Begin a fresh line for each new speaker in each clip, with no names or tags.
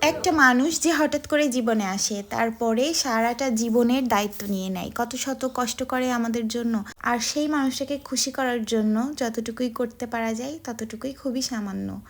একটা মানুষ যে হঠাৎ করে জীবনে আসে, তারপরে সারাটা জীবনের দায়িত্ব নিয়ে নেয়। কত শত কষ্ট করে আমাদের জন্য। আর সেই মানুষটাকে খুশি করার জন্য যতটুকুই করতে পারা যায়, ততটুকুই খুবই সামান্য।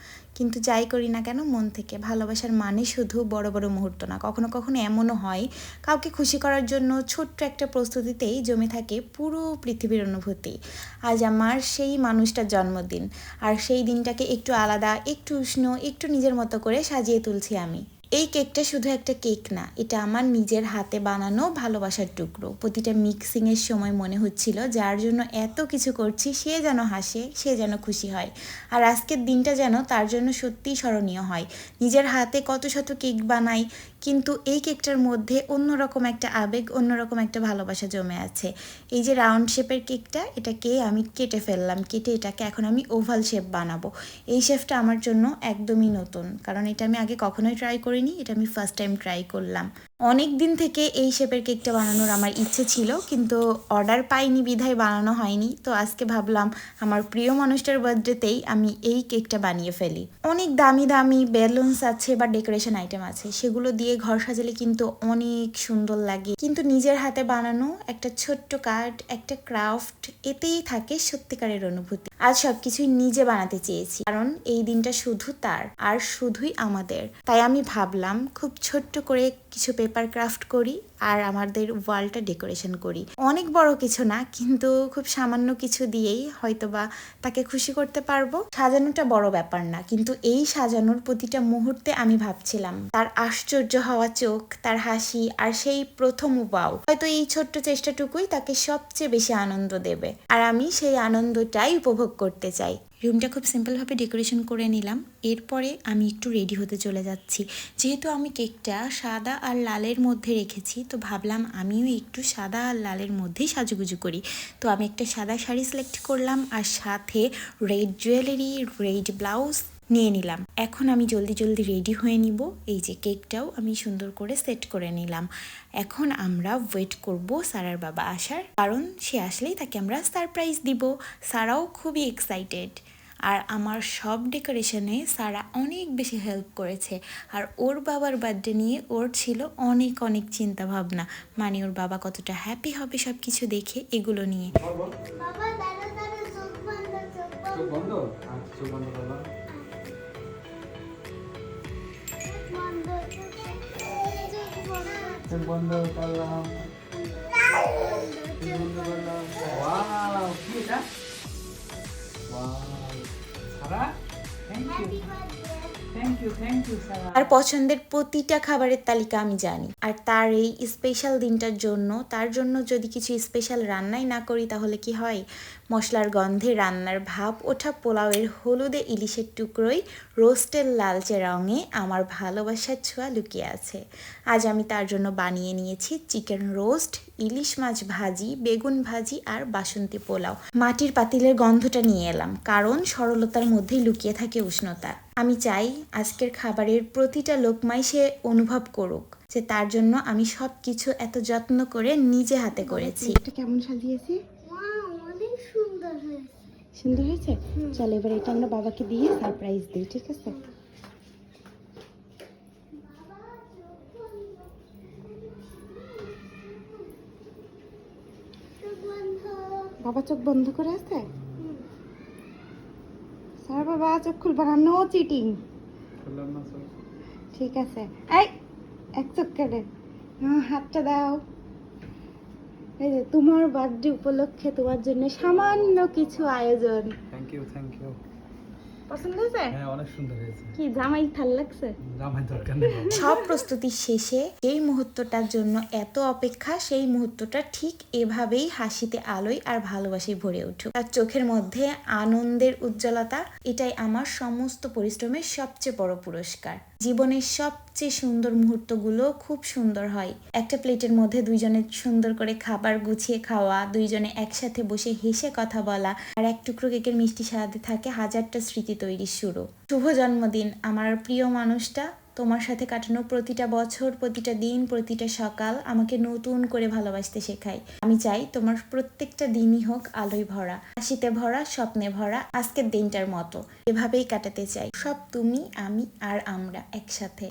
কিন্তু যাই করি না কেন, মন থেকে। ভালোবাসার মানে শুধু বড় বড় মুহূর্ত না, কখনো কখনো এমনও হয়, কাউকে খুশি করার জন্য ছোট্ট একটা প্রস্তুতিতেই জমে থাকে পুরো পৃথিবীর অনুভূতি। আজ আমার সেই মানুষটার জন্মদিন, আর সেই দিনটাকে একটু আলাদা, একটু উষ্ণ, একটু নিজের মতো করে সাজিয়ে তুলছি আমি। এই কেকটা শুধু একটা কেক না, এটা আমার নিজের হাতে বানানো ভালোবাসার টুকরো। প্রতিটা মিক্সিংয়ের সময় মনে হচ্ছিল যার জন্য এত কিছু করছি, সে যেন হাসে, সে যেন খুশি হয়। আর আজকের দিনটা যেন তার জন্য সত্যিই স্মরণীয় হয়। নিজের হাতে কত শত কেক বানাই কিন্তু এই কেকটার মধ্যে অন্যরকম একটা আবেগ, অন্যরকম একটা ভালোবাসা জমে আছে। এই যে রাউন্ড শেপের কেকটা, এটাকে আমি কেটে ফেললাম। কেটে এটাকে এখন আমি ওভাল শেপ বানাবো। এই শেপটা আমার জন্য একদমই নতুন। কারণ এটা আমি আগে কখনোই ট্রাই করিনি, এটা আমি ফার্স্ট টাইম ট্রাই করলাম। অনেক দিন থেকে এই শেপের কেকটা বানানোর আমার ইচ্ছে ছিল, কিন্তু অর্ডার পাইনি, বিধায় বানানো হয়নি। তো আজকে ভাবলাম, আমার প্রিয় মানুষটার বার্থডেতেই আমি এই কেকটা বানিয়ে ফেলি। অনেক দামি দামি বেলুনস আছে বা ডেকোরেশন আইটেম আছে, সেগুলো দিয়ে ঘর সাজালে কিন্তু অনেক সুন্দর লাগে। কিন্তু নিজের হাতে বানানো একটা ছোট্ট কার্ড একটা ক্রাফট এতেই থাকে সত্যিকারের অনুভূতি। আজ সবকিছুই নিজে বানাতে চেয়েছি, কারণ এই দিনটা শুধু তার আর শুধুই আমাদের। তাই আমি ভাবলাম, খুব ছোট্ট করে কিছু পেপার ক্রাফট করি আর আমাদের ওয়ালটা ডেকোরেশন করি। অনেক বড় কিছু না, কিন্তু খুব সামান্য কিছু দিয়েই হয়তোবা তাকে খুশি করতে পারব। সাজানোটা বড় ব্যাপার না, কিন্তু এই সাজানোর প্রতিটা মুহূর্তে আমি ভাবছিলাম, তার আশ্চর্য হওয়া চোখ, তার হাসি আর সেই প্রথম উপাও হয়তো এই ছোট্ট চেষ্টাটুকুই তাকে সবচেয়ে বেশি আনন্দ দেবে। আর আমি সেই আনন্দটাই উপভোগ করতে চাই। রুমটা খুব সিম্পলভাবে ডেকোরেশন করে নিলাম। এরপরে আমি একটু রেডি হতে চলে যাচ্ছি। যেহেতু আমি কেকটা সাদা আর লালের মধ্যে রেখেছি, তো ভাবলাম আমিও একটু সাদা আর লালের মধ্যেই সাজুগুজু করি। তো আমি একটা সাদা শাড়ি সিলেক্ট করলাম আর সাথে রেড জুয়েলারি, রেড ব্লাউজ নিয়ে নিলাম। এখন আমি জলদি জলদি রেডি হয়ে নিব। এই যে কেকটাও আমি সুন্দর করে সেট করে নিলাম। এখন আমরা ওয়েট করব সারার বাবা আসার, কারণ সে আসলেই তাকে আমরা সারপ্রাইজ দিব। সারাও খুবই এক্সাইটেড। আর আমার সব ডেকোরেশনে সারা অনেক বেশি হেল্প করেছে। আর ওর বাবার বার্থডে নিয়ে ওর ছিল অনেক অনেক চিন্তা ভাবনা মানে ওর বাবা কতটা হ্যাপি হবে সব কিছু দেখে এগুলো নিয়ে।
বন্ধ
করলাম।
বন্ধ।
করলাম। ওয়াও কি এটা? ওয়াও। সারা থ্যাংক ইউ
আর পছন্দের প্রতিটা খাবারের তালিকা আমি জানি। আর তার এই স্পেশাল দিনটার জন্য, তার জন্য যদি কিছু স্পেশাল রান্নাই না করি, তাহলে কি হয়? মশলার গন্ধে রান্নার ভাব ওঠা পোলাওয়ের হলুদে ইলিশের টুকরোই রোস্টের লালচে রঙে আমার ভালোবাসার ছোঁয়া লুকিয়ে আছে। আজ আমি তার জন্য বানিয়ে নিয়েছি চিকেন রোস্ট ইলিশ মাছ ভাজি, বেগুন ভাজি আর বাসন্তী পোলাও। মাটির পাতিলের গন্ধটা নিয়ে এলাম, কারণ সরলতার মধ্যেই লুকিয়ে থাকে উষ্ণতা। আমি চাই আজকের খাবারের প্রতিটা লোকমাই সে অনুভব করুক, যে তার জন্য আমি সব কিছু এত যত্ন করে নিজে হাতে করেছি।
এটা কেমন সাজিয়েছি?
সুন্দর
সুন্দর হয়েছে? চল এবার এটা আমরা বাবাকে দিয়ে সারপ্রাইজ দিই, ঠিক আছে? বাবা চোখ বন্ধ করে আছে? স্যার বাবা চোখ খুলবা না নো চিটিং ঠিক আছে। এই এক চোখ কেটে। হ্যাঁ, হাতটা দাও। এই যে তোমার বার্থডে উপলক্ষে তোমার জন্য সামান্য কিছু আয়োজন।
থ্যাংক ইউ থ্যাংক ইউ
পছন্দ হয়েছে?
হ্যাঁ অনেক সুন্দর হয়েছে।
কি জামাই ভালো লাগছে?
জামাই দরকার নেই
সব প্রস্তুতি শেষে যেই মুহূর্তটার জন্য এত অপেক্ষা সেই মুহূর্তটা ঠিক এভাবেই হাসিতে আলোয় আর ভালোবাসায় ভরে উঠুক। তার চোখের মধ্যে আনন্দের উজ্জ্বলতা এটাই আমার সমস্ত পরিশ্রমের সবচেয়ে বড় পুরস্কার। জীবনের সবচেয়ে সুন্দর মুহূর্তগুলো খুব সুন্দর হয়। একটা প্লেটের মধ্যে দুইজনে সুন্দর করে খাবার গুছিয়ে খাওয়া দুইজনে একসাথে বসে হেসে কথা বলা আর এক টুকরো কেকের মিষ্টি স্বাদে থাকে হাজারটা স্মৃতি তৈরির শুরু। শুভ জন্মদিন, আমার প্রিয় মানুষটা। তোমার সাথে কাটানো প্রতিটা বছর, প্রতিটা দিন, প্রতিটা সকাল আমাকে নতুন করে ভালোবাসতে শেখায়। আমি চাই তোমার প্রত্যেকটা দিনই হোক আলোয় ভরা, হাসিতে ভরা, স্বপ্নে ভরা, আজকের দিনটার মতো। এভাবেই কাটাতে চাই। সব তুমি, আমি আর আমরা একসাথে।